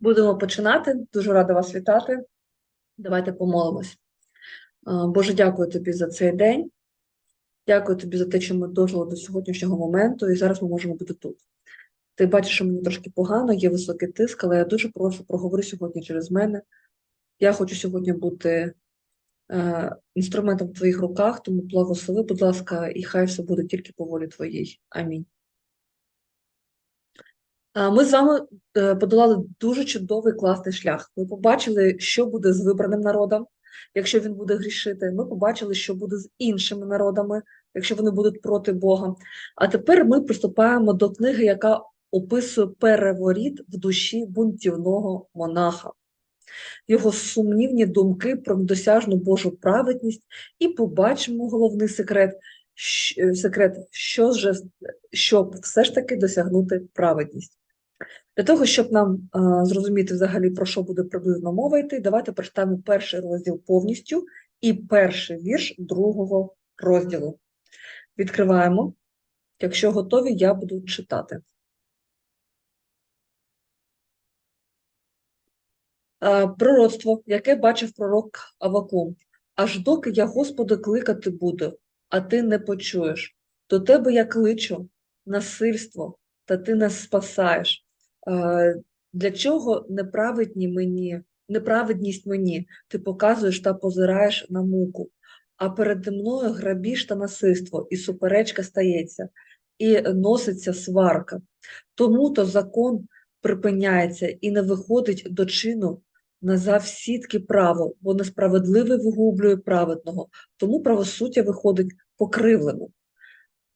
Будемо починати. Дуже рада вас вітати. Давайте помолимось. Боже, дякую тобі за цей день. Дякую тобі за те, що ми дожили до сьогоднішнього моменту, і зараз ми можемо бути тут. Ти бачиш, що мені трошки погано, є високий тиск, але я дуже прошу, проговори сьогодні через мене. Я хочу сьогодні бути е, інструментом в твоїх руках, тому благослови, будь ласка, і хай все буде тільки по волі твоїй. Амінь. А, Ми з вами е, подолали дуже чудовий класний шлях. Ми побачили, що буде з вибраним народом, якщо він буде грішити. Ми побачили, що буде з іншими народами, якщо вони будуть проти Бога. А тепер ми приступаємо до книги, яка описує переворіт в душі бунтівного монаха, його сумнівні думки про недосяжну Божу праведність, і побачимо головний секрет, е, секрет, що ж, щоб все ж таки досягнути праведність. Для того, щоб нам а, зрозуміти взагалі, про що буде приблизно мова йти, давайте прочитаємо перший розділ повністю і перший вірш другого розділу. Відкриваємо. Якщо готові, я буду читати. А, Пророцтво, яке бачив пророк Авакум. Аж доки я, Господи, кликати буду, а ти не почуєш. До тебе я кличу насильство, та ти нас спасаєш. Для чого неправедні мені, неправедність мені, ти показуєш та позираєш на муку, а переді мною грабіж та насильство, і суперечка стається, і носиться сварка. Тому то закон припиняється і не виходить до чину назав сітки право, бо несправедливий вигублює праведного, тому правосуддя виходить покривлено.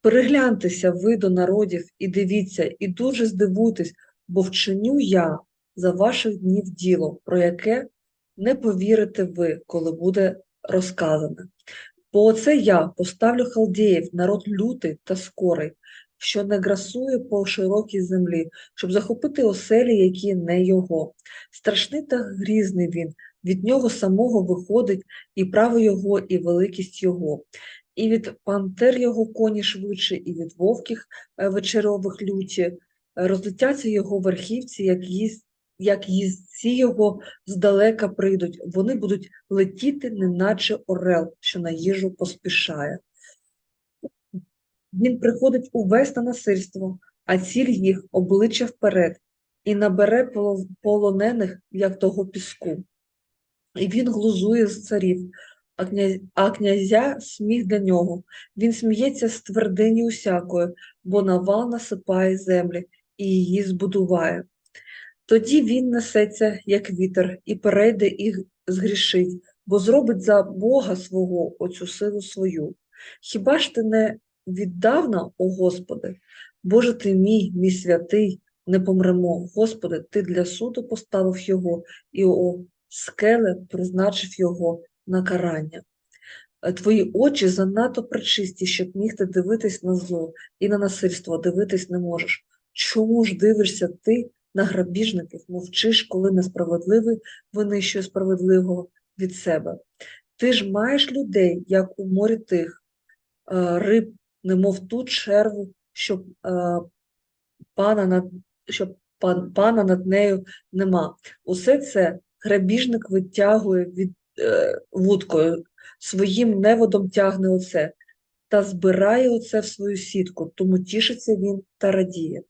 Перегляньтеся ви до народів і дивіться, і дуже здивуйтесь, бо вчиню я за ваших днів діло, про яке не повірите ви, коли буде розказане. Бо оце я поставлю халдеїв, народ лютий та скорий, що не грасує по широкій землі, щоб захопити оселі, які не його. Страшний та грізний він, від нього самого виходить і право його, і великість його. І від пантер його коні швидше, і від вовких е, вечерових люті, розлетяться його верхівці, як їз, як їздці його здалека прийдуть. Вони будуть летіти, неначе орел, що на їжу поспішає. Він приходить увесь на насильство, а ціль їх обличчя вперед, і набере полонених, як того піску. І він глузує з царів, а, князь, а князя сміх для нього. Він сміється з твердині усякої, бо навал насипає землі і її збудуває. Тоді він несеться, як вітер, і перейде і згрішить, бо зробить за Бога свого оцю силу свою. Хіба ж ти не віддавна, о Господи, Боже ти мій, мій святий, не помремо. Господи, ти для суду поставив його, і о скеле призначив його на карання. Е, Твої очі занадто пречисті, щоб мігти дивитись на зло, і на насильство дивитись не можеш. Чому ж дивишся ти на грабіжників, мовчиш, коли несправедливий винищує справедливого від себе? Ти ж маєш людей, як у морі тих, е, риб, немов ту черву, щоб е, пана над, щоб пан, пана над нею нема. Усе це грабіжник витягує від е, вудкою, своїм неводом тягне оце, та збирає оце в свою сітку, тому тішиться він та радіє.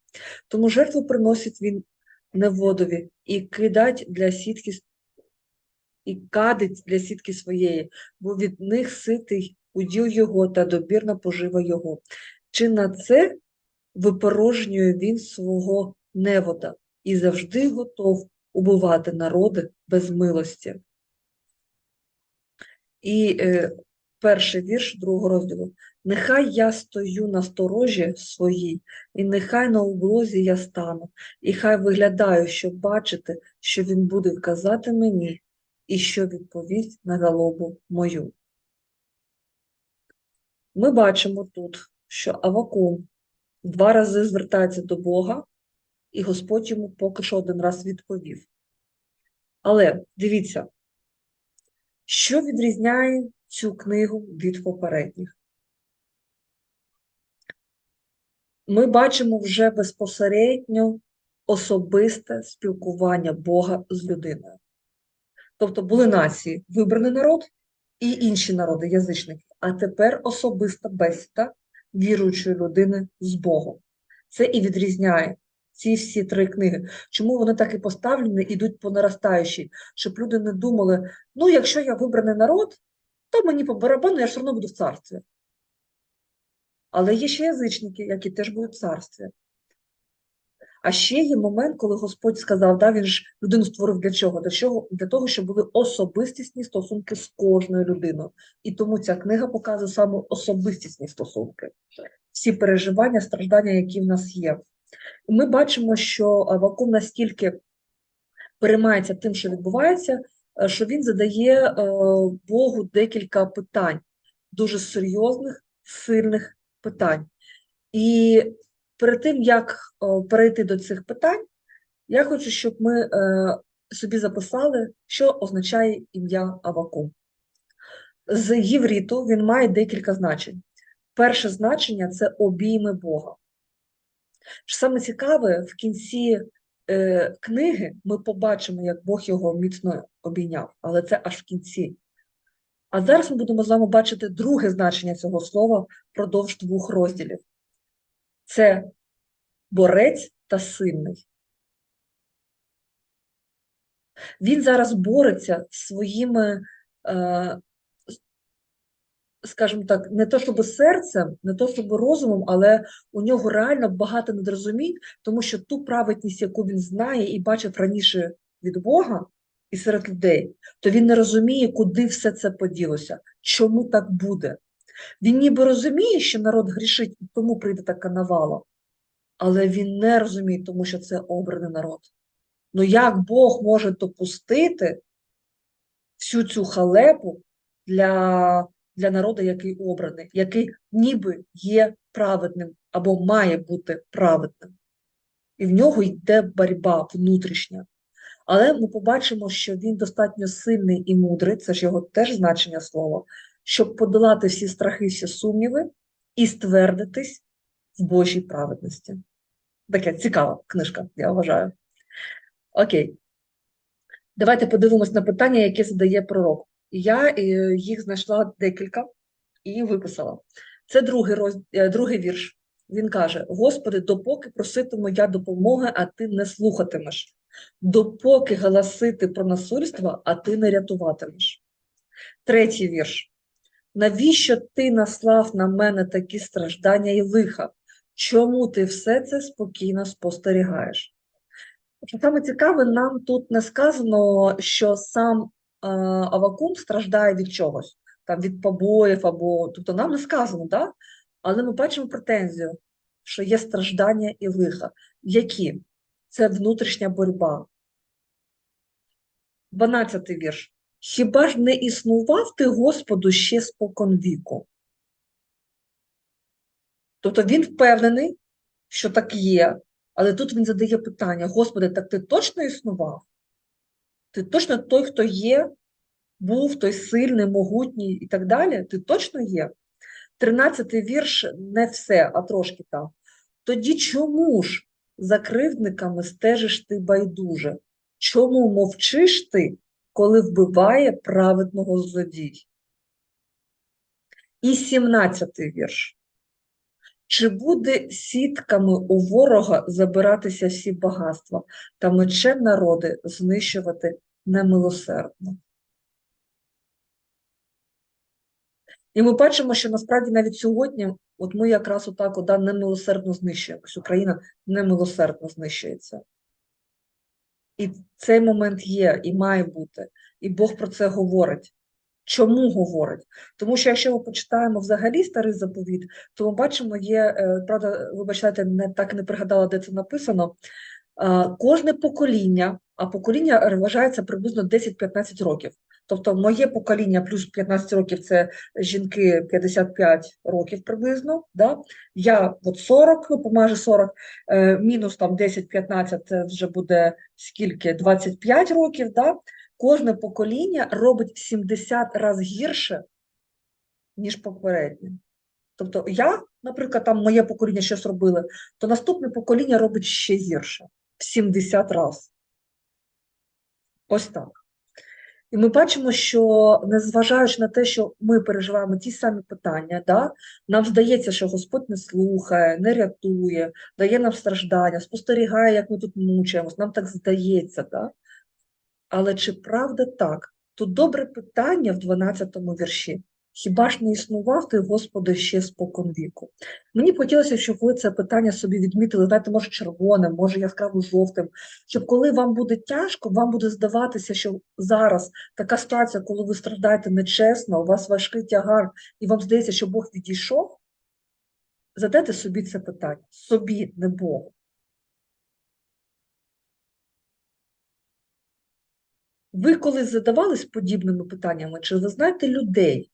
Тому жертву приносить він неводові і кидать для сітки і кадить для сітки своєї, бо від них ситий уділ його та добірна пожива його. Чи на це випорожнює він свого невода і завжди готов убивати народи без милості. І е, перший вірш другого розділу. Нехай я стою на сторожі своїй, і нехай на облозі я стану, і хай виглядаю, щоб бачити, що він буде вказати мені, і що відповість на жалобу мою. Ми бачимо тут, що Авакум два рази звертається до Бога, і Господь йому поки що один раз відповів. Але дивіться, що відрізняє цю книгу від попередніх? Ми бачимо вже безпосередньо особисте спілкування Бога з людиною. Тобто були нації, вибраний народ і інші народи, язичники, а тепер особиста бесіда віруючої людини з Богом. Це і відрізняє ці всі три книги. Чому вони так і поставлені, ідуть по наростаючій, щоб люди не думали, ну, якщо я вибраний народ, то мені по барабану, я все одно буду в царстві. Але є ще язичники, які теж будуть в царстві. А ще є момент, коли Господь сказав, да, він ж людину створив для чого? Для чого? Для того, щоб були особистісні стосунки з кожною людиною. І тому ця книга показує саме особистісні стосунки, всі переживання, страждання, які в нас є. І ми бачимо, що Авакум настільки переймається тим, що відбувається, е, що він задає е, Богу декілька питань, дуже серйозних, сильних питань. І перед тим, як перейти до цих питань, я хочу, щоб ми е, собі записали, що означає ім'я Авакум. З євріту він має декілька значень. Перше значення це обійми Бога. Що Саме цікаве, в кінці е, книги ми побачимо, як Бог його міцно обійняв, але це аж в кінці. А зараз ми будемо з вами бачити друге значення цього слова впродовж двох розділів. Це борець та сильний. Він зараз бореться своїми, е, скажімо так, не то щоб серцем, не то щоб розумом, але у нього реально багато недорозумінь, тому що ту праведність, яку він знає і бачив раніше від Бога і серед людей, то він не розуміє, куди все це поділося, чому так буде. Він ніби розуміє, що народ грішить, і тому прийде така навала, але він не розуміє, тому що це обраний народ. Ну як Бог може допустити всю цю халепу для, для народу, який обраний, який ніби є праведним або має бути праведним? І в нього йде боротьба внутрішня. Але ми побачимо, що він достатньо сильний і мудрий, це ж його теж значення слова, щоб подолати всі страхи, всі сумніви і ствердитись в Божій праведності. Таке цікава книжка, я вважаю. Окей. Давайте подивимось на питання, яке задає пророк. Я е, їх знайшла декілька і виписала. Це другий, роз... е, другий вірш. Він каже: Господи, допоки проситиму я допомоги, а ти не слухатимеш, допоки галасити про насильство, а ти не рятуватимеш. Третій вірш. Навіщо ти наслав на мене такі страждання і лиха? Чому ти все це спокійно спостерігаєш? Що Саме цікаве, нам тут не сказано, що сам е, Авакум страждає від чогось, там від побоїв або тобто нам не сказано, да? але ми бачимо претензію, що є страждання і лиха. Які? Це внутрішня боротьба. 12 вірш. Хіба ж не існував ти, Господу, ще спокон віку? Тобто він впевнений, що так є, але тут він задає питання: Господи, так ти точно існував? Ти точно той, хто є, був той сильний, могутній і так далі? Ти точно є? Тринадцятий вірш не все, а трошки там. Тоді чому ж за кривдниками стежиш ти байдуже? Чому мовчиш ти, коли вбиває праведного злодій? І сімнадцятий вірш. Чи буде сітками у ворога забиратися всі багатства та мечем народи знищувати немилосердно? І ми бачимо, що насправді навіть сьогодні, от ми якраз отак от, да, немилосердно знищуємося. Україна немилосердно знищується. І цей момент є, і має бути. І Бог про це говорить. Чому говорить? Тому що якщо ми почитаємо взагалі старий заповіт, то ми бачимо, є, е, правда, вибачайте, не так не пригадала, де це написано. Кожне покоління, а покоління вважається приблизно 10-15 років. Тобто, моє покоління плюс 15 років це жінки 55 років приблизно. Да? Я от 40, ну, майже 40, е, мінус там 10-15 це вже буде скільки? 25 років. Да? Кожне покоління робить в 70 разів гірше, ніж попереднє. Тобто я, наприклад, там моє покоління щось робили, то наступне покоління робить ще гірше. в 70 разів. Ось так. І ми бачимо, що незважаючи на те, що ми переживаємо ті самі питання, да, нам здається, що Господь не слухає, не рятує, дає нам страждання, спостерігає, як ми тут мучаємось, нам так здається. Да? Але чи правда так? Тут добре питання в 12-му вірші. Хіба ж не існував ти, Господи, ще спокон віку? Мені хотілося, щоб ви це питання собі відмітили, знаєте, може червоним, може яскраво жовтим, щоб коли вам буде тяжко, вам буде здаватися, що зараз така ситуація, коли ви страждаєте нечесно, у вас важкий тягар, і вам здається, що Бог відійшов, задайте собі це питання. Собі, не Богу. Ви коли задавались подібними питаннями, чи ви знаєте людей,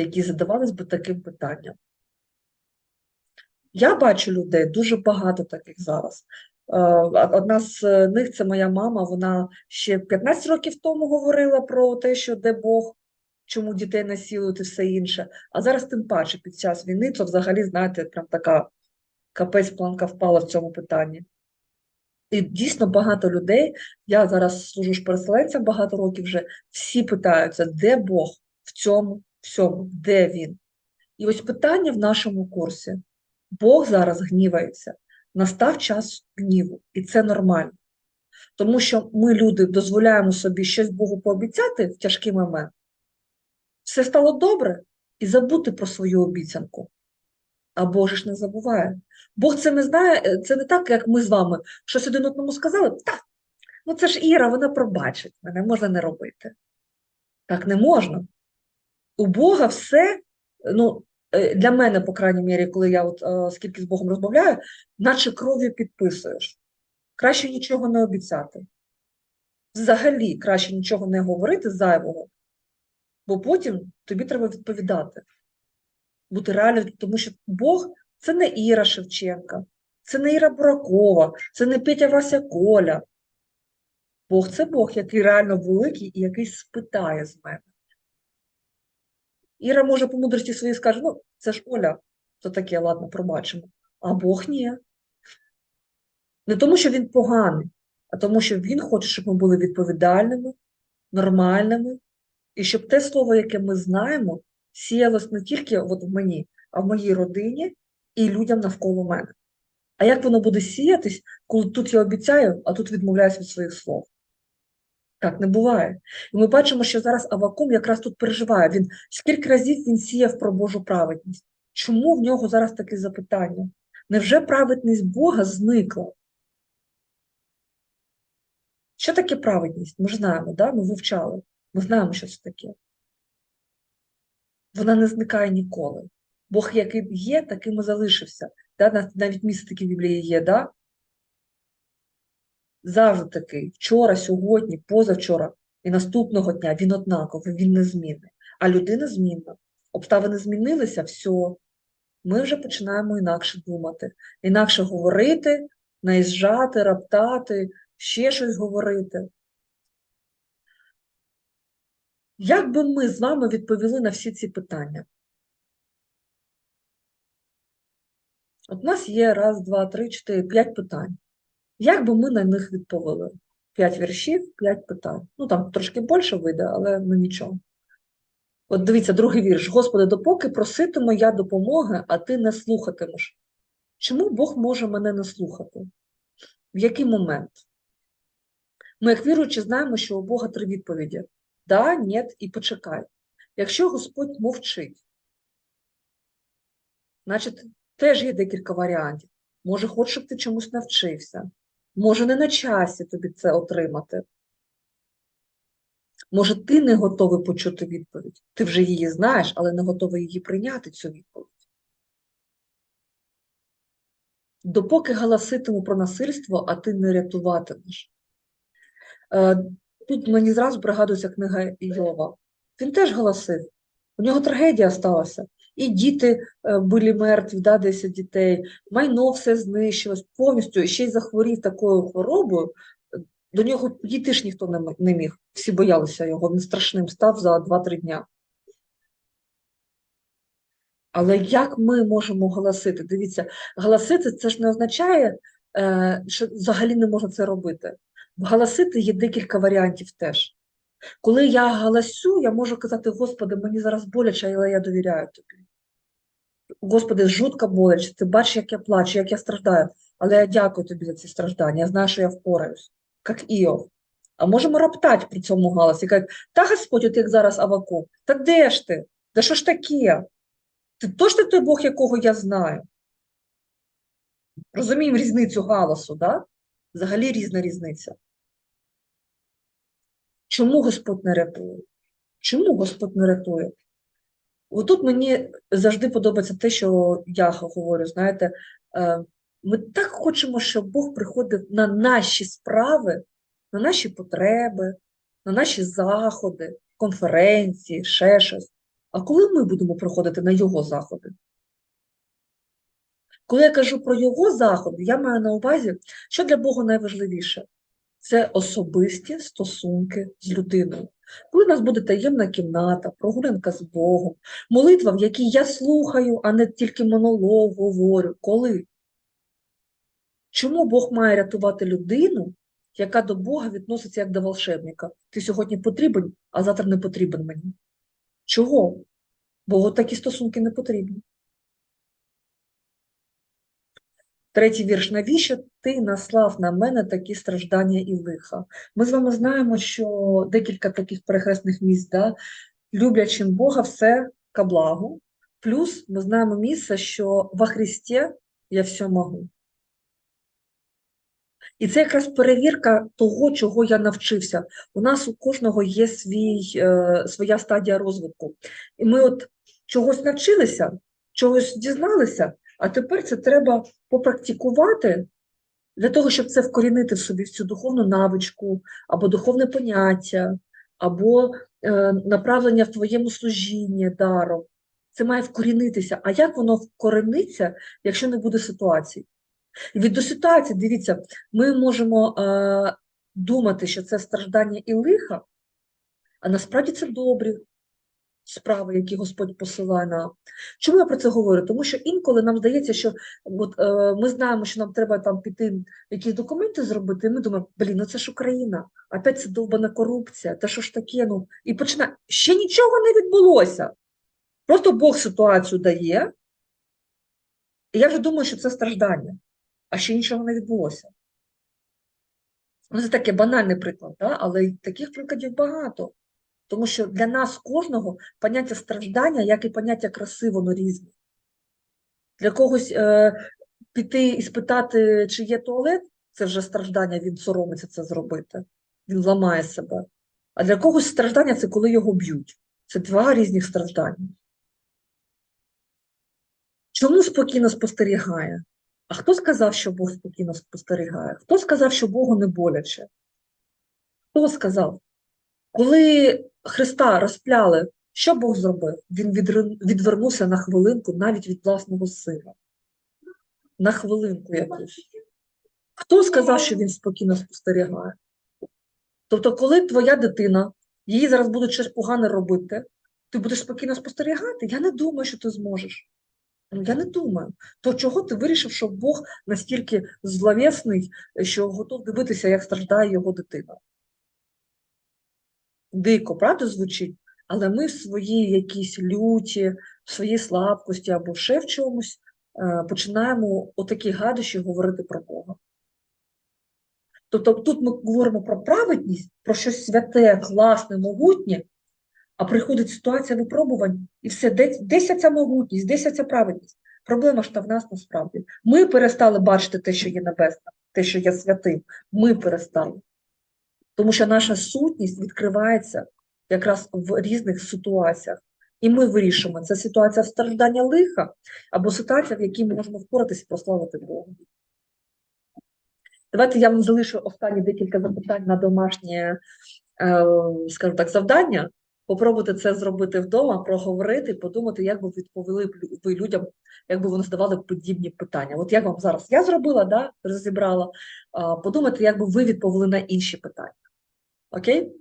які задавались би таким питанням? Я бачу людей дуже багато таких зараз. Е, Одна з них це моя мама. Вона ще 15 років тому говорила про те, що де Бог, чому дітей насилують і все інше. А зараз, тим паче, під час війни, то взагалі, знаєте, прям така капець планка впала в цьому питанні. І дійсно багато людей, я зараз служу ж переселенцям багато років вже, всі питаються, де Бог в цьому всьому, де він? І ось питання в нашому курсі. Бог зараз гнівається, настав час гніву, і це нормально. Тому що ми, люди, дозволяємо собі щось Богу пообіцяти в тяжкий момент. Все стало добре і забути про свою обіцянку. А Бог же ж не забуває. Бог це не знає, е, це не так, як ми з вами щось один одному сказали. Так, ну це ж Іра, вона пробачить мене, можна не робити. Так не можна. У Бога все, ну, е, для мене, по крайній мірі, коли я от е, скільки з Богом розмовляю, наче кров'ю підписуєш. Краще нічого не обіцяти. Взагалі, краще нічого не говорити зайвого, бо потім тобі треба відповідати. Бути реальним, тому що Бог це не Іра Шевченка, це не Іра Буракова, це не Петя Вася Коля. Бог це Бог, який реально великий і який спитає з мене. Іра може по мудрості своїй скаже, ну, це ж Оля, то таке, ладно, пробачимо. А Бог ні. Не тому, що він поганий, а тому, що він хоче, щоб ми були відповідальними, нормальними, і щоб те слово, яке ми знаємо, сіялось не тільки от в мені, а в моїй родині і людям навколо мене. А як воно буде сіятись, коли тут я обіцяю, а тут відмовляюсь від своїх слов? Так не буває. І ми бачимо, що зараз Авакум якраз тут переживає. Він скільки разів він сіяв про Божу праведність? Чому в нього зараз таке запитання? Невже праведність Бога зникла? Що таке праведність? Ми ж знаємо, да? ми вивчали. Ми знаємо, що це таке. Вона не зникає ніколи. Бог, який є, таким і залишився. Да? Навіть місце таке в Біблії є, да? Завжди такий, вчора, сьогодні, позавчора і наступного дня він однаковий, він незмінний. А людина змінна. Обставини змінилися, все. Ми вже починаємо інакше думати, інакше говорити, наїжджати, раптати, ще щось говорити. Як би ми з вами відповіли на всі ці питання? От у нас є раз, два, три, чотири, п'ять питань. Як би ми на них відповіли? П'ять віршів, п'ять питань. Ну там трошки більше вийде, але ну нічого. От дивіться, другий вірш. Господи, допоки проситиму я допомоги, а ти не слухатимеш. Чому Бог може мене не слухати? В який момент? Ми, як віруючи, знаємо, що у Бога три відповіді: да, ні і почекай. Якщо Господь мовчить, значить, теж є декілька варіантів. Може, хоче, щоб ти чомусь навчився. Може, не на часі тобі це отримати. Може, ти не готовий почути відповідь. Ти вже її знаєш, але не готовий її прийняти, цю відповідь. Допоки галаситиму про насильство, а ти не рятуватимеш. Е, Тут мені зразу пригадується книга Йова. Він теж галасив. У нього трагедія сталася. І діти е, були мертві, да, 10 дітей, майно все знищилось повністю, ще й захворів такою хворобою. До нього дійти ж ніхто не міг. Всі боялися його, він страшним став за 2-3 дня. Але як ми можемо голосити? Дивіться, голосити це ж не означає е, що взагалі не можна це робити. Вгаласити є декілька варіантів теж. Коли я галасю, я можу казати, Господи, мені зараз боляче, але я довіряю тобі. Господи, жутко боляче, ти бачиш, як я плачу, як я страждаю, але я дякую тобі за ці страждання, я знаю, що я впораюсь, як Іов. А можемо роптати при цьому галасі, казати, та Господь, от як зараз Авакум, та де ж ти? Та що ж таке? Ти точно той Бог, якого я знаю? Розуміємо різницю галасу, да? Взагалі різна різниця. Чому Господь не рятує? Чому Господь не рятує? Отут мені завжди подобається те, що я говорю, знаєте, е, ми так хочемо, щоб Бог приходив на наші справи, на наші потреби, на наші заходи, конференції, ще щось. А коли ми будемо приходити на Його заходи? Коли я кажу про Його заходи, я маю на увазі, що для Бога найважливіше це особисті стосунки з людиною. Коли в нас буде таємна кімната, прогулянка з Богом, молитва, в якій я слухаю, а не тільки монолог говорю. Коли? Чому Бог має рятувати людину, яка до Бога відноситься як до волшебника? Ти сьогодні потрібен, а завтра не потрібен мені. Чого? Богу такі стосунки не потрібні. Третій вірш. Навіщо ти наслав на мене такі страждання і лиха? Ми з вами знаємо, що декілька таких перехресних місць, да? люблячим Бога все ко благу. Плюс ми знаємо місце, що во Христі я все можу. І це якраз перевірка того, чого я навчився. У нас у кожного є свій, е, своя стадія розвитку. І ми от чогось навчилися, чогось дізналися, а тепер це треба попрактикувати для того, щоб це вкорінити в собі в цю духовну навичку, або духовне поняття, або е, направлення в твоєму служінні даром. Це має вкорінитися. А як воно вкорениться, якщо не буде ситуації? І від до ситуації, дивіться, ми можемо е, думати, що це страждання і лиха, а насправді це добрі справи, які Господь посилає нам. Чому я про це говорю? Тому що інколи нам здається, що от, е, ми знаємо, що нам треба там піти якісь документи зробити, і ми думаємо, блін, ну це ж Україна, опять це довбана корупція, та що ж таке? Ну, і починає. Ще нічого не відбулося. Просто Бог ситуацію дає, і я вже думаю, що це страждання, а ще нічого не відбулося. Ну, це такий банальний приклад, да? але таких прикладів багато. Тому що для нас кожного поняття страждання, як і поняття краси, воно різне. Для когось е, піти і спитати, чи є туалет, це вже страждання, він соромиться це зробити, він ламає себе. А для когось страждання це коли його б'ють. Це два різних страждання. Чому спокійно спостерігає? А хто сказав, що Бог спокійно спостерігає? Хто сказав, що Богу не боляче? Хто сказав? Коли Христа розпляли, що Бог зробив? Він відвернувся на хвилинку навіть від власного сина. На хвилинку якусь. Хто сказав, що він спокійно спостерігає? Тобто, коли твоя дитина, їй зараз будуть щось погане робити, ти будеш спокійно спостерігати? Я не думаю, що ти зможеш. Ну, Я не думаю. То чого ти вирішив, що Бог настільки зловісний, що готов дивитися, як страждає його дитина? Дико, правда, звучить? Але ми в своїй якійсь люті, в своїй слабкості або ще в чомусь е, починаємо отакі гадощі говорити про Бога. Тобто тут ми говоримо про праведність, про щось святе, класне, могутнє, а приходить ситуація випробувань, і все, десь ця могутність, десь ця праведність. Проблема ж та в нас насправді. Ми перестали бачити те, що є небесне, те, що є святим. Ми перестали. Тому що наша сутність відкривається якраз в різних ситуаціях. І ми вирішуємо, це ситуація страждання лиха або ситуація, в якій ми можемо впоратися і прославити Бога. Давайте я вам залишу останні декілька запитань на домашнє, е, скажімо так, завдання. Попробуйте це зробити вдома, проговорити, подумати, як би відповіли ви людям, як би вони задавали подібні питання. От як вам зараз я зробила, да, розібрала, а, подумайте, як би ви відповіли на інші питання. Окей?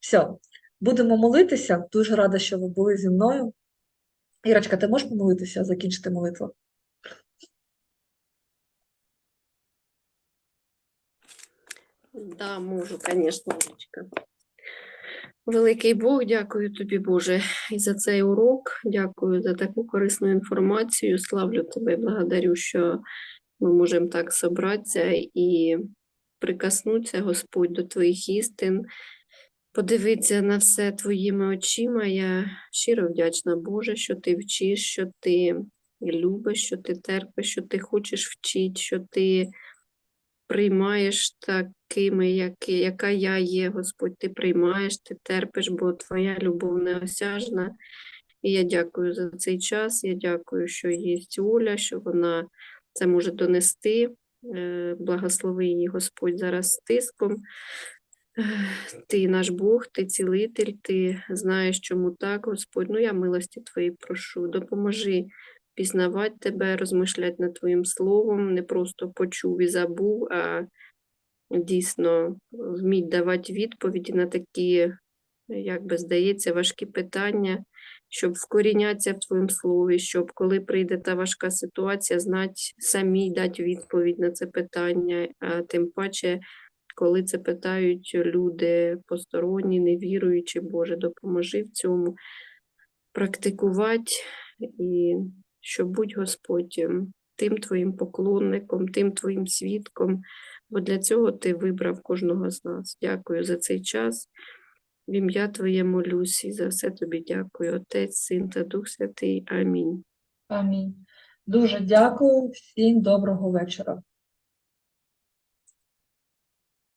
Все, будемо молитися. Дуже рада, що ви були зі мною. Ірочка, ти можеш помолитися, закінчити молитву? Да, можу, звісно, Ірочка. Великий Бог, дякую тобі, Боже, і за цей урок. Дякую за таку корисну інформацію. Славлю тебе, благодарю, що ми можемо так зібратися і прикоснутися, Господь, до твоїх істин, подивитися на все твоїми очима. Я щиро вдячна, Боже, що ти вчиш, що ти любиш, що ти терпиш, що ти хочеш вчити, що ти приймаєш такими, які, яка я є, Господь, ти приймаєш, ти терпиш, бо твоя любов неосяжна. І я дякую за цей час. Я дякую, що є Оля, що вона це може донести. Е, Благослови її Господь зараз тиском. Ти наш Бог, ти цілитель, ти знаєш, чому так, Господь. Ну, я милості Твої прошу. Допоможи пізнавати тебе, розмишляти над Твоїм словом, не просто почув і забув, а дійсно вміть давати відповіді на такі, як би здається, важкі питання, щоб вкорінятися в Твоєму слові, щоб коли прийде та важка ситуація, знати самі дати відповідь на це питання, а тим паче, коли це питають люди посторонні, невіруючі, Боже, допоможи в цьому практикувати і щоб будь Господь ем, тим твоїм поклонником, тим твоїм свідком, бо для цього ти вибрав кожного з нас. Дякую за цей час. В ім'я Твоє молюсь і за все тобі дякую, Отець, Син та Дух Святий. Амінь. Амінь. Дуже дякую всім доброго вечора.